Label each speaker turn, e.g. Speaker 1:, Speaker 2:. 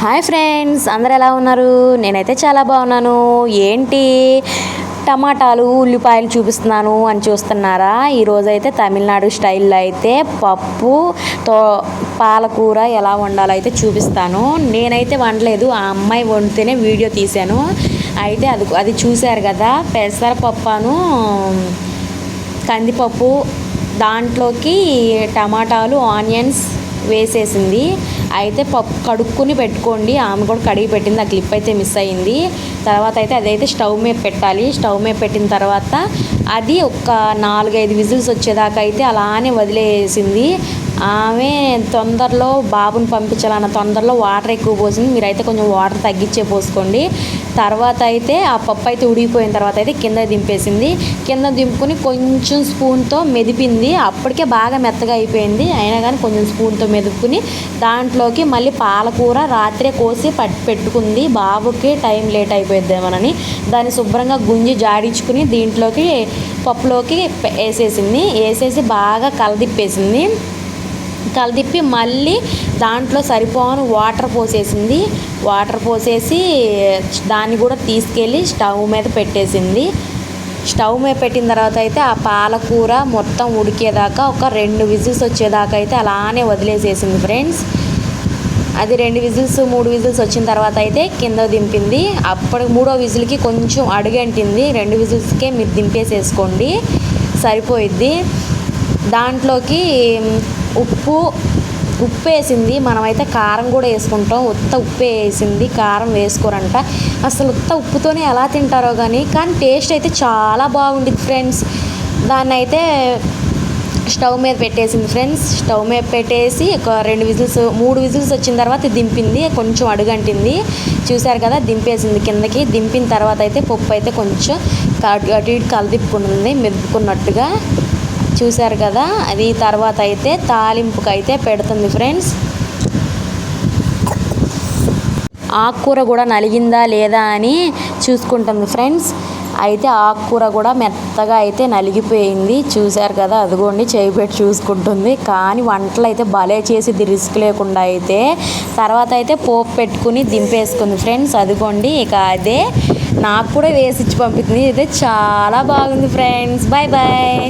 Speaker 1: Hi friends అందరు ఎలా ఉన్నారు? నేనైతే చాలా బాగున్నాను. ఏంటి? టమాటాలు ఉల్లిపాయలు చూపిస్తున్నాను అని చూస్తున్నారా? ఈరోజు అయితే తమిళనాడు స్టైల్లో అయితే పప్పు తో పాలకూర ఎలా వండాలో అయితే చూపిస్తాను. నేనైతే వండలేదు ఆ అమ్మాయి వండితేనే వీడియో తీశాను. అయితే అది అది చూశారు కదా పెసరపప్పును కందిపప్పు దాంట్లోకి టమాటాలు ఆనియన్స్ వేసేసింది. అయితే పప్పు కడుక్కుని పెట్టుకోండి. ఆమె కూడా కడిగి పెట్టింది. ఆ క్లిప్ అయితే మిస్ అయింది. తర్వాత అయితే అదైతే స్టవ్ మీద పెట్టాలి. స్టవ్ మీద పెట్టిన తర్వాత అది ఒక నాలుగైదు విజిల్స్ వచ్చేదాకా అయితే అలానే వదిలేసింది. ఆమె తొందరలో బాబుని పంపించాలన్న తొందరలో వాటర్ ఎక్కువ పోసింది. మీరైతే కొంచెం వాటర్ తగ్గించే పోసుకోండి. తర్వాత అయితే ఆ పప్పు అయితే ఉడికిపోయిన తర్వాత అయితే కింద దింపేసింది. కింద దింపుకుని కొంచెం స్పూన్తో మెదిపింది. అప్పటికే బాగా మెత్తగా అయిపోయింది. అయినా కానీ కొంచెం స్పూన్తో మెదుపుకుని దాంట్లోకి మళ్ళీ పాలకూర రాత్రే కోసి పట్టి పెట్టుకుంది. బాబుకి టైం లేట్ అయిపోయిద్దేమోనని దాన్ని శుభ్రంగా గుంజి జాడించుకుని దీంట్లోకి పప్పులోకి వేసేసింది. వేసేసి బాగా కలదిప్పేసింది. కలదిప్పి మళ్ళీ దాంట్లో సరిపోను వాటర్ పోసేసింది. వాటర్ పోసేసి దాన్ని కూడా తీసుకెళ్ళి స్టవ్ మీద పెట్టేసింది. స్టవ్ మీద పెట్టిన తర్వాత అయితే ఆ పాలకూర మొత్తం ఉడికేదాకా ఒక రెండు విజిల్స్ వచ్చేదాకా అయితే అలానే వదిలేసేసింది ఫ్రెండ్స్. అది రెండు విజిల్స్ మూడు విజిల్స్ వచ్చిన తర్వాత అయితే కింద దింపింది. అప్పుడు మూడో విజిల్కి కొంచెం అడుగంటింది రెండు విజిల్స్కే మీరు దింపేసేసుకోండి. సరిపోయిద్ది. దాంట్లోకి ఉప్పు ఉప్పు వేసింది మనమైతే కారం కూడా వేసుకుంటాం. ఉత్త ఉప్పు వేసింది కారం వేసుకోరంట. అసలు ఉత్త ఉప్పుతోనే ఎలా తింటారో కానీ కానీ టేస్ట్ అయితే చాలా బాగుండిద్ది ఫ్రెండ్స్. దాన్ని అయితే స్టవ్ మీద పెట్టేసింది ఫ్రెండ్స్. స్టవ్ మీద పెట్టేసి ఒక రెండు విజిల్స్ మూడు విజిల్స్ వచ్చిన తర్వాత దింపింది. కొంచెం అడుగంటింది. చూశారు కదా దింపేసింది కిందకి. దింపిన తర్వాత అయితే పప్పు అయితే కొంచెం అటు అటు ఇటు కలదిప్పుకుంది మెదుపుకున్నట్టుగా. చూసారు కదా? అది తర్వాత అయితే తాలింపుకి అయితే పెడుతుంది ఫ్రెండ్స్. ఆకుకూర కూడా నలిగిందా లేదా అని చూసుకుంటుంది ఫ్రెండ్స్. అయితే ఆకుకూర కూడా మెత్తగా అయితే నలిగిపోయింది. చూశారు కదా? అదిగోండి చేయి పెట్టి చూసుకుంటుంది. కానీ వంటలు అయితే భలే చేసి రిస్క్ లేకుండా అయితే తర్వాత అయితే పోపు పెట్టుకుని దింపేసుకుంది ఫ్రెండ్స్. అదిగోండి ఇక అదే నాకు కూడా వేసి ఇచ్చి పంపించింది అయితే చాలా బాగుంది ఫ్రెండ్స్. Bye bye